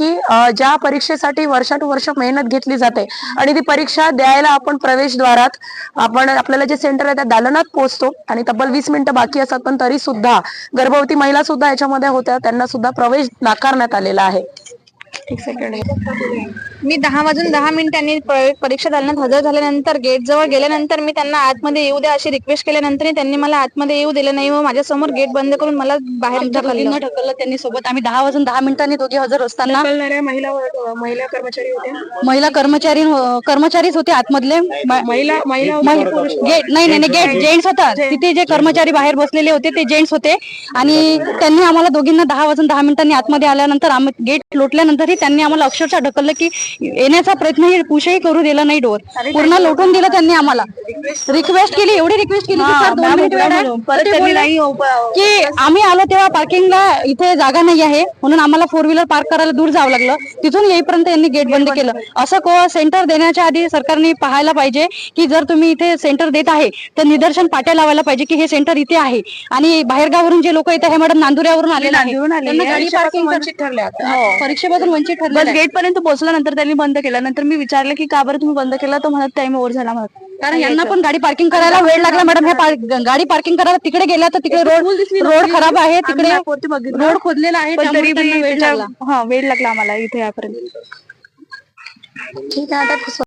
की ज्या परीक्षेसाठी वर्षानुवर्ष मेहनत घेतली जाते आणि ती परीक्षा द्यायला आपण प्रवेशद्वारात आपण आपल्याला जे सेंटर आहे त्या दालनात पोहोचतो आणि तब्बल वीस मिनिटं बाकी असतात पण तरी सुद्धा गर्भवती महिला सुद्धा याच्यामध्ये होत्या त्यांना सुद्धा प्रवेश नाकारण्यात आलेला आहे. एक सेकंड मी दहा वाजून दहा मिनिटांनी परीक्षा दालनात हजर झाल्यानंतर गेट जवळ गेल्यानंतर मी त्यांना आतमध्ये येऊ द्या अशी रिक्वेस्ट केल्यानंतर त्यांनी मला आतमध्ये येऊ दिलं नाही व माझ्यासमोर गेट बंद करून मला बाहेर ढकललं. त्यांनी सोबत. आम्ही दहा वाजून दहा मिनिटांनी दोघे हजर असताना महिला महिला कर्मचारी होत्या? महिला कर्मचारी कर्मचारीच होते आतमधले. महिला महिला गेट नाही नाही नाही, गेट जेंट्स होता. तिथे जे कर्मचारी बाहेर बसलेले होते ते जेंट्स होते. आणि त्यांनी आम्हाला दोघींना दहा वाजून दहा मिनिटांनी आतमध्ये आल्यानंतर आम्ही गेट लोटल्यानंतरही त्यांनी आम्हाला अक्षरशः ढकललं की येण्याचा प्रयत्नही पुशही करू दिला नाही डोर. पूर्ण लोटून दिलं त्यांनी आम्हाला. रिक्वेस्ट केली. एवढी रिक्वेस्ट केली की सर दोन मिनिट वेळ आहे. तर ते बोलले की आम्ही आलो तेव्हा पार्किंगला इथे जागा नाही आहे. म्हणून आम्हाला फोर व्हीलर पार्क करायला दूर जावं लागलं. तिथून येईपर्यंत यांनी गेट बंद केलं. असं को सेंटर देण्याच्या आधी सरकारने पाहायला पाहिजे की जर तुम्ही इथे सेंटर देत आहे तर निदर्शन पाट्या लावायला पाहिजे की हे सेंटर इथे आहे. आणि बाहेरगावरून जे लोक येतात हे मॅडम नांदुऱ्यावरून आलेले. त्यांना गाडी पार्किंग वंचित ठरले बस गेट पर्यंत पोहोचल्यानंतर त्यांनी बंद केलं. नंतर मी विचारलं की का बरं तुम्ही बंद केलं? तर म्हणत टाइम ओव्हर झाला म्हणत कारण यांना पण गाडी पार्किंग करायला वेळ लागला. मॅडम हे पार- गाडी पार्किंग करायला तिकडे गेल्या तर तिकडे रोड रोड खराब आहे. तिकडे रोड खोदलेला आहे. पण त्यामुळे तरी त्यांना वेळ लागला. हा वेळ लागला आम्हाला इथे यापर्यंत. ठीक आहे आता